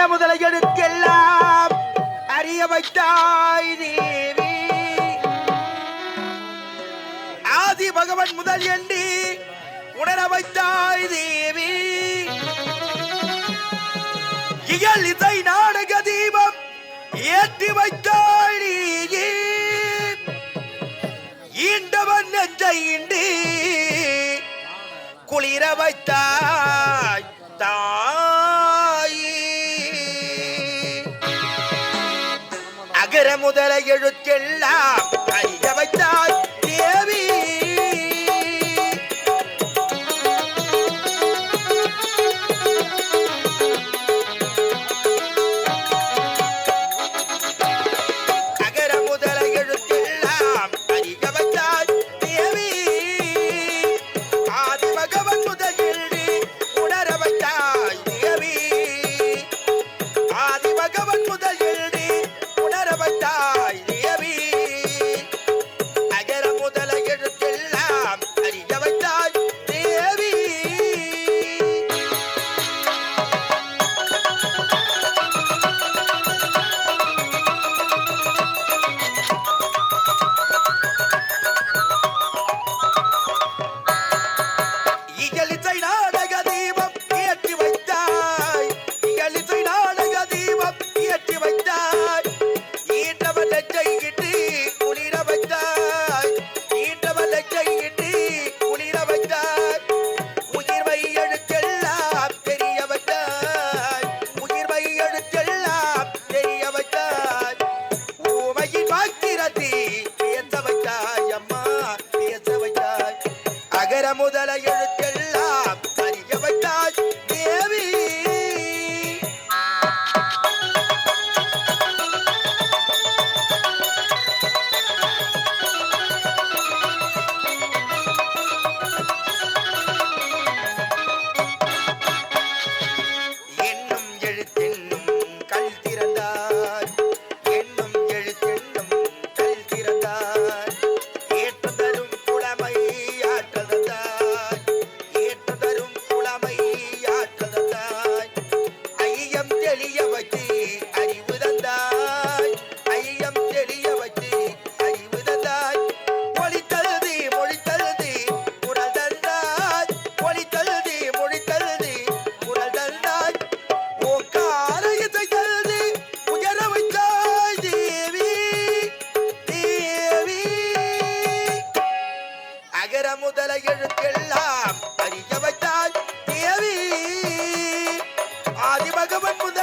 அகர முதல எழுத்தெல்லாம் அறிய வைத்தாய் தேவி. ஆதி பகவன் முதல் எண்ணி உணர வைத்தாய் தேவி. இயல் இசை நாடக தீபம் ஏற்றி வைத்தாய் ஈண்டவன் நெஞ்சை குளிர வைத்தாய் தான் பிற முதல எழுத்தெல்லாம் i'm model of your அகர முதல எழுத்தெல்லாம் அறிய வைத்தாள் தேவி. ஆதிபகவன் முதல்